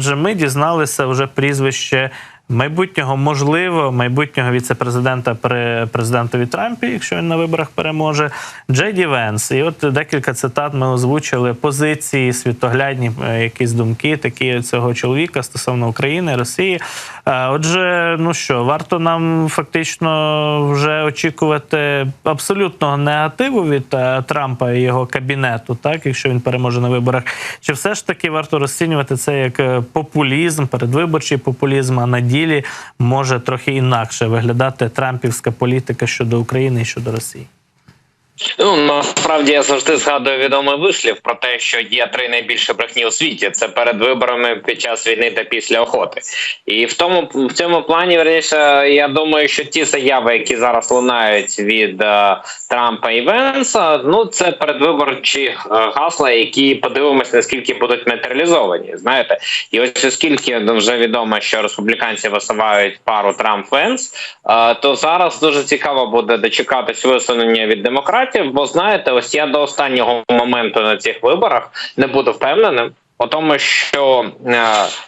Адже ми дізналися вже прізвище майбутнього, можливо, майбутнього віце-президента при президентові Трампі, якщо він на виборах переможе, Джей Ді Венс. І от декілька цитат ми озвучили позиції, світоглядні е, якісь думки такі цього чоловіка стосовно України, Росії. Е, Отже, ну що, варто нам фактично вже очікувати абсолютного негативу від е, Трампа і його кабінету, так якщо він переможе на виборах, чи все ж таки варто розцінювати це як популізм, передвиборчий популізм, а на ділі може трохи інакше виглядати трампівська політика щодо України і щодо Росії? Ну насправді я завжди згадую відомий вислів про те, що є три найбільші брехні у світі: це перед виборами, під час війни та після охоти. І в тому в цьому плані верніше, я думаю, що ті заяви, які зараз лунають від е, Трампа і Венса, ну це передвиборчі е, гасла, які подивимось, наскільки будуть матеріалізовані. Знаєте, і ось оскільки вже відомо, що республіканці висувають пару Трамп Венс, е, то зараз дуже цікаво буде дочекатись висунення від демократів. Бо знаєте, ось я до останнього моменту на цих виборах не буду впевненим. У тому, що е,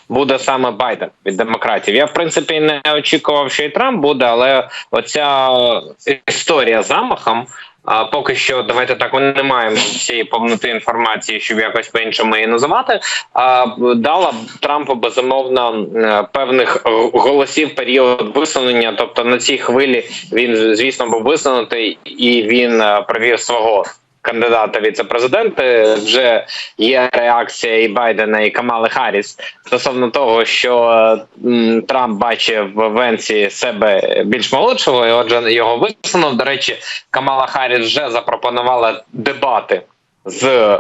буде саме Байден від демократів. Я в принципі не очікував, що і Трамп буде, але оця історія замахом. А поки що, давайте так, ми не маємо всієї повноти інформації, щоб якось по-іншому її називати. А дала Трампу безумовно певних голосів період висунення. Тобто на цій хвилі він, звісно, був висунутий і він е, провів свого. Кандидата віце-президента вже є реакція і Байдена, і Камали Харріс стосовно того, що Трамп бачив в Венсі себе більш молодшого, і отже його висунув. До речі, Камала Харріс вже запропонувала дебати з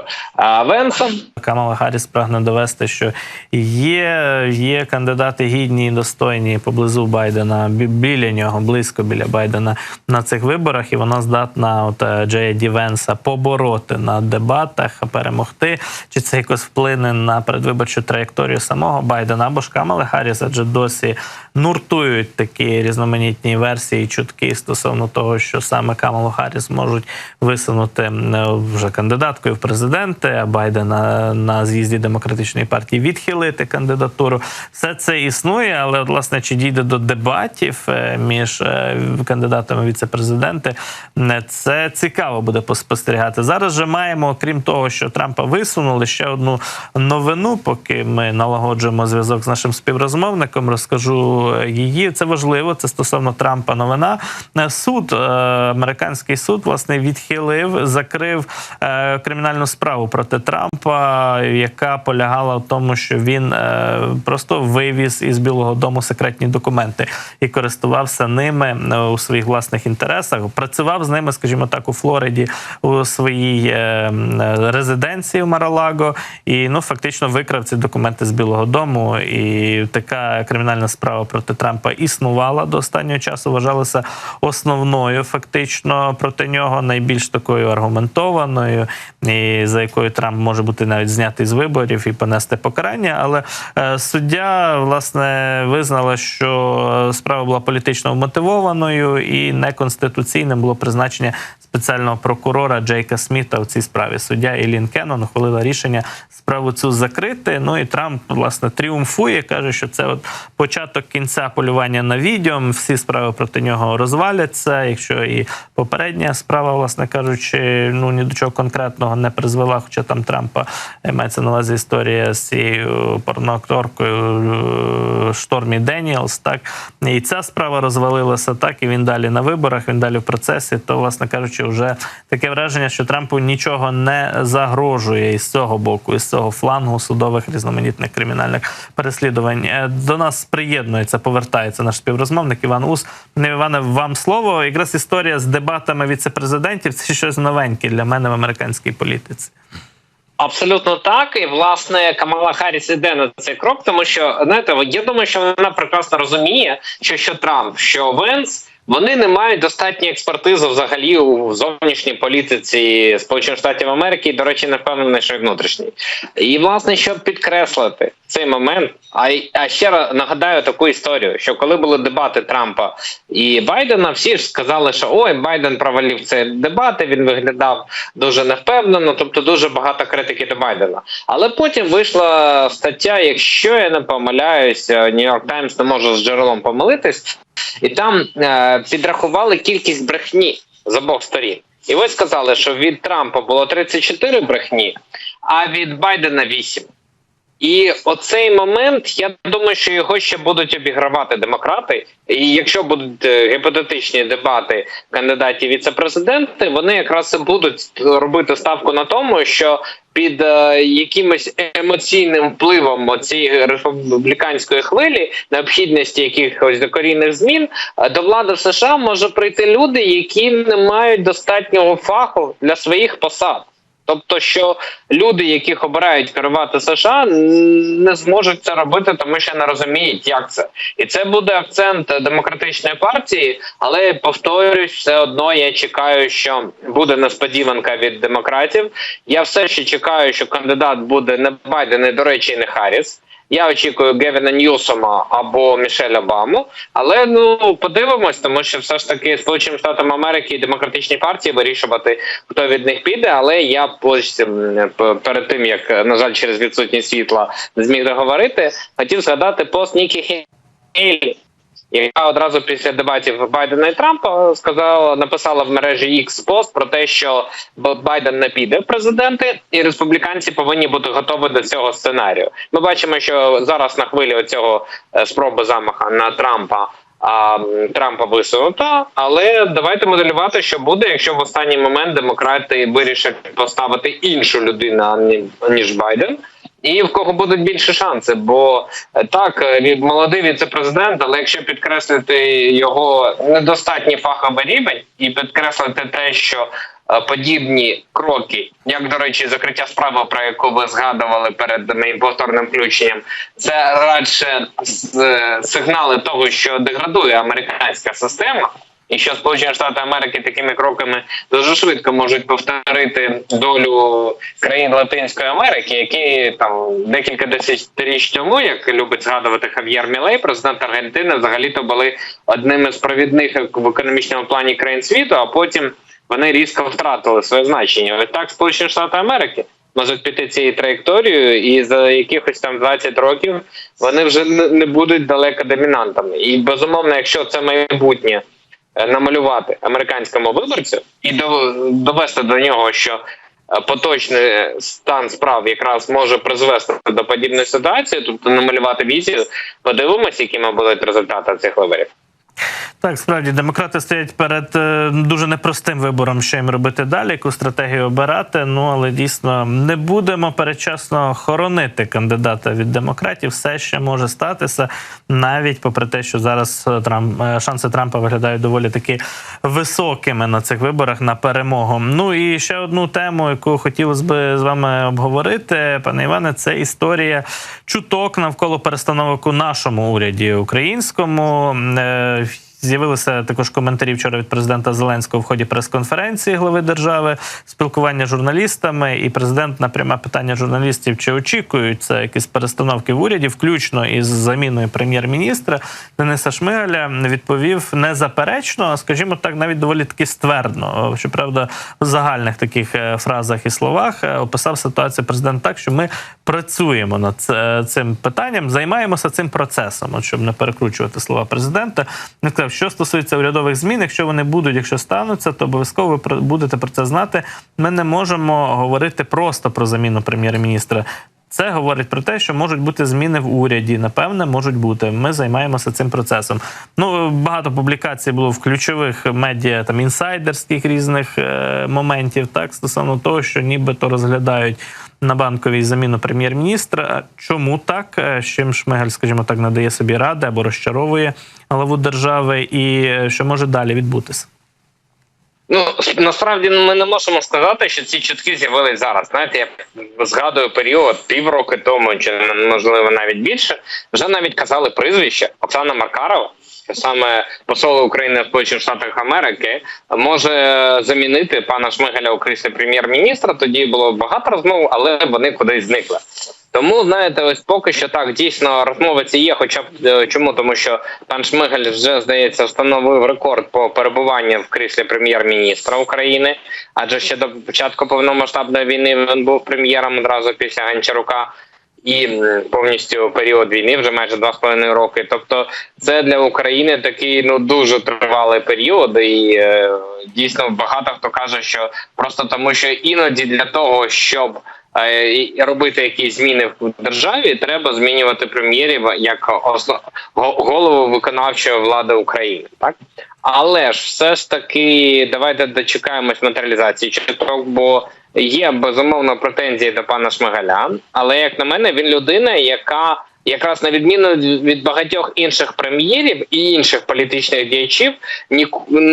Венсом. Камала Харріс прагне довести, що є, є кандидати гідні і достойні поблизу Байдена, біля нього, близько біля Байдена на цих виборах, і вона здатна от е, Джея Ді Венса побороти на дебатах, перемогти. Чи це якось вплине на передвиборчу траєкторію самого Байдена або ж Камали Харріс, адже досі нуртують такі різноманітні версії, чутки стосовно того, що саме Камалу Харріс можуть висунути м, вже кандидаткою в президенти, Байдена на з'їзді демократичної партії відхилити кандидатуру. Все це існує, але власне чи дійде до дебатів е, між е, кандидатами віце-президенти, е, це цікаво буде поспостерігати. Зараз же маємо, окрім того, що Трампа висунули ще одну новину, поки ми налагоджуємо зв'язок з нашим співрозмовником. Розкажу її. Це важливо. Це стосовно Трампа. Новина Е, суд, е, американський суд, власне, відхилив, закрив е, кримінальну справу проти Трампа, яка полягала в тому, що він е, просто вивіз із Білого Дому секретні документи і користувався ними е, у своїх власних інтересах. Працював з ними, скажімо так, у Флориді у своїй е, резиденції в Маралаго, і ну фактично викрав ці документи з Білого Дому. І така кримінальна справа проти Трампа існувала до останнього часу. Вважалася основною, фактично проти нього найбільш такою аргументованою, і за якою Трамп може бути навіть знятий з виборів і понести покарання. Але е, суддя власне визнала, що справа була політично вмотивованою і неконституційним було призначення спеціального прокурора Джейка Сміта в цій справі. Суддя Елін Кеннон ухвалила рішення справу цю закрити. Ну і Трамп власне тріумфує, каже, що це от початок кінця полювання на відьом. Всі справи проти нього розваляться. Якщо і попередня справа, власне кажучи, ну ні до чого конкретного не призвела, хоча там Трампа е, мається на увазі історія з цією порноакторкою е, Штормі Деніелс. Так і ця справа розвалилася, так і він далі на виборах, він далі в процесі. То, власне кажучи, вже таке враження, що Трампу нічого не загрожує із цього боку, із цього флангу судових різноманітних кримінальних переслідувань. Е, До нас приєднується, повертається наш співрозмовник Іван Ус. Не Іване, вам слово. Якраз історія з дебатами віце-президентів це щось новеньке для мене в американській. Абсолютно так, і власне Камала Харріс іде на цей крок, тому що знаєте, я думаю, що вона прекрасно розуміє, що що Трамп, що Венс. Вони не мають достатньої експертизи взагалі у зовнішній політиці Сполучених Штатів Америки, і, до речі, не впевнений, що й внутрішній. І власне, щоб підкреслити цей момент. А, а ще раз нагадаю таку історію: що коли були дебати Трампа і Байдена, всі ж сказали, що ой, Байден провалив ці дебати, він виглядав дуже невпевнено, тобто дуже багато критики до Байдена. Але потім вийшла стаття, якщо я не помиляюся, Нью-Йорк Таймс не може з джерелом помилитись, і там е, підрахували кількість брехні з обох сторін. І ви сказали, що від Трампа було 34 брехні, а від Байдена 8. І оцей момент, я думаю, що його ще будуть обігравати демократи. І якщо будуть е, гіпотетичні дебати кандидатів віце-президенти, вони якраз і будуть робити ставку на тому, що під е, якимось емоційним впливом цієї республіканської хвилі, необхідності якихось докорінних змін, е, до влади в США може прийти люди, які не мають достатнього фаху для своїх посад. Тобто, що люди, яких обирають керувати США, не зможуть це робити, тому що не розуміють, як це, і це буде акцент демократичної партії. Але повторюсь, все одно я чекаю, що буде несподіванка від демократів. Я все ще чекаю, що кандидат буде не Байден, і, до речі, не Харріс. Я очікую Гевіна Ньюсома або Мішель Обаму, але ну подивимось, тому що все ж таки Сполученим Штатам Америки і демократичні партії вирішувати, хто від них піде. Але я перед тим як на жаль через відсутність світла зміг договорити, хотів згадати пост Нікі Хейлі, яка одразу після дебатів Байдена і Трампа сказала, написала в мережі X пост про те, що Байден не піде в президенти, і республіканці повинні бути готові до цього сценарію. Ми бачимо, що зараз на хвилі цього спроби замаха на Трампа. А Трампа висунута, але давайте моделювати, що буде, якщо в останній момент демократи вирішать поставити іншу людину ніж Байден, і в кого будуть більше шанси. Бо е, так, е, він молодий віце-президент, але якщо підкреслити його недостатній фаховий рівень і підкреслити те, що е, подібні кроки, як до речі, закриття справи, про яку ви згадували перед моїм повторним включенням, це радше сигнали того, що деградує американська система. І що Сполучені Штати Америки такими кроками дуже швидко можуть повторити долю країн Латинської Америки, які там декілька десятиріч тому, як любить згадувати Хав'єр Мілей, президент Аргентини, взагалі-то були одними з провідних в економічному плані країн світу, а потім вони різко втратили своє значення. Ось так Сполучені Штати Америки можуть піти цією траєкторією, і за якихось там 20 років вони вже не будуть далеко домінантами. І безумовно, якщо це майбутнє намалювати американському виборцю і дов- довести до нього, що е, поточний стан справ якраз може призвести до подібної ситуації, тобто намалювати візію, подивимося, якими будуть результати цих виборів. Так, справді демократи стоять перед е, дуже непростим вибором, що їм робити далі, яку стратегію обирати. Ну але дійсно не будемо передчасно хоронити кандидата від демократів. Все ще може статися, навіть попри те, що зараз е, Трамп е, шанси Трампа виглядають доволі таки високими на цих виборах на перемогу. Ну і ще одну тему, яку хотілося би з вами обговорити, пане Іване, це історія чуток навколо перестановок у нашому уряді українському. Е, З'явилися також коментарі вчора від президента Зеленського в ході прес-конференції глави держави, спілкування з журналістами, і президент на пряме питання журналістів, чи очікують це якісь перестановки в уряді, включно із заміною прем'єр-міністра Дениса Шмигаля, відповів незаперечно, а скажімо так, навіть доволі таки ствердно. Щоправда, в загальних таких е, фразах і словах е, описав ситуацію президент так, що ми працюємо над цим питанням, займаємося цим процесом, от щоб не перекручувати слова президента. Він сказав, що стосується урядових змін, якщо вони будуть, якщо стануться, то обов'язково ви будете про це знати. Ми не можемо говорити просто про заміну прем'єр-міністра. Це говорить про те, що можуть бути зміни в уряді. Напевне, можуть бути. Ми займаємося цим процесом. Ну багато публікацій було в ключових медіа там інсайдерських різних е, моментів, так стосовно того, що нібито розглядають на банковій заміну прем'єр-міністра. Чому так? Е, З чим Шмигаль, скажімо так, надає собі ради або розчаровує главу держави, і е, що може далі відбутися? Ну насправді ми не можемо сказати, що ці чутки з'явились зараз. Знаєте, я згадую період півроку тому, чи можливо навіть більше, вже навіть казали прізвище Оксана Маркарова. Саме посол України в Сполучених Штатах Америки може замінити пана Шмигаля у кріслі прем'єр-міністра. Тоді було багато розмов, але вони кудись зникли. Тому знаєте, ось поки що так дійсно розмови ці є. Хоча б е, чому, тому що пан Шмигаль вже здається встановив рекорд по перебуванню в кріслі прем'єр-міністра України. Адже ще до початку повномасштабної війни він був прем'єром одразу після Гончарука. І повністю період війни вже майже два з половиною роки. Тобто, це для України такий ну дуже тривалий період, і е, дійсно багато хто каже, що просто тому, що іноді для того, щоб робити якісь зміни в державі, треба змінювати прем'єрів як основ... голову виконавчої влади України, так. Але ж все ж таки, давайте дочекаємось матеріалізації чуток, бо є безумовно претензії до пана Шмигаля. Але як на мене, він людина, яка якраз на відміну від багатьох інших прем'єрів і інших політичних діячів,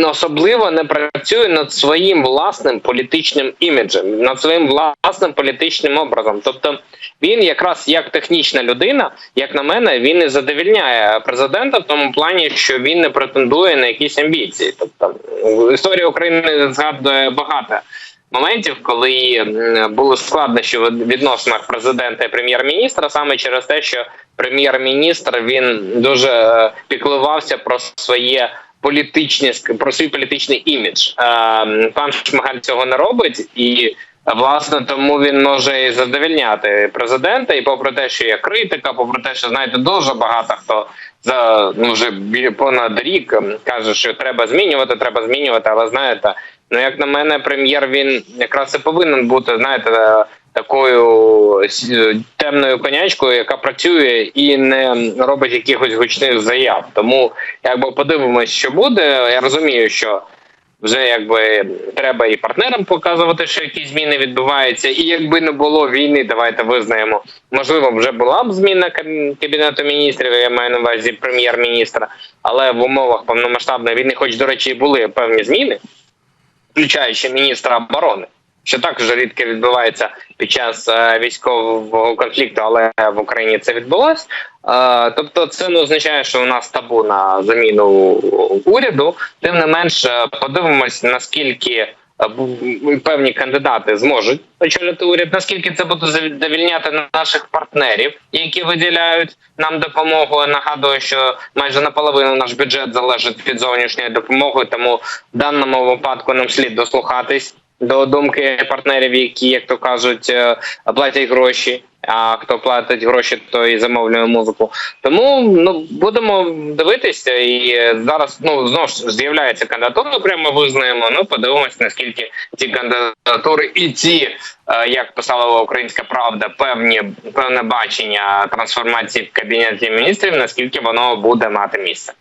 особливо не працює над своїм власним політичним іміджем, над своїм власним політичним образом. Тобто він якраз як технічна людина, як на мене, він і задовільняє президента в тому плані, що він не претендує на якісь амбіції. Тобто історія України згадує багато. Моментів, коли були складнощі в відносинах президента і прем'єр-міністра, саме через те, що прем'єр-міністр він дуже е, піклувався про своє політичне про свій політичний імідж. Е, Пан Шмигаль цього не робить і. Власне, тому він може і задовільняти президента, і попри те, що є критика, попри те, що знаєте, дуже багато хто за ну вже понад рік каже, що треба змінювати, треба змінювати. Але знаєте, ну як на мене, прем'єр він якраз і повинен бути, знаєте, такою темною конячкою, яка працює і не робить якихось гучних заяв. Тому якби подивимось, що буде. Я розумію, що вже якби треба і партнерам показувати, що якісь зміни відбуваються. І якби не було війни, давайте визнаємо. Можливо, вже була б зміна каб- кабінету міністрів. Я маю на увазі прем'єр-міністра, але в умовах повномасштабної війни, хоч до речі, були певні зміни, включаючи міністра оборони. Що також рідко відбувається під час е, військового конфлікту, але в Україні це відбулось. Е, тобто, це не означає, що у нас табу на заміну уряду. Тим не менш, е, подивимось, наскільки певні кандидати зможуть очолити уряд, наскільки це буде задовільняти наших партнерів, які виділяють нам допомогу. Нагадую, що майже наполовину наш бюджет залежить від зовнішньої допомоги, тому в даному випадку нам слід дослухатись до думки партнерів, які, як то кажуть, е, платять гроші. А хто платить гроші, той замовлює музику. Тому ну будемо дивитися, і зараз ну знову ж з'являється кандидатура. Прямо визнаємо. Ну подивимось, наскільки ці кандидатури і ці, е, як писала Українська Правда, певні певне бачення трансформації в кабінеті міністрів, наскільки воно буде мати місце.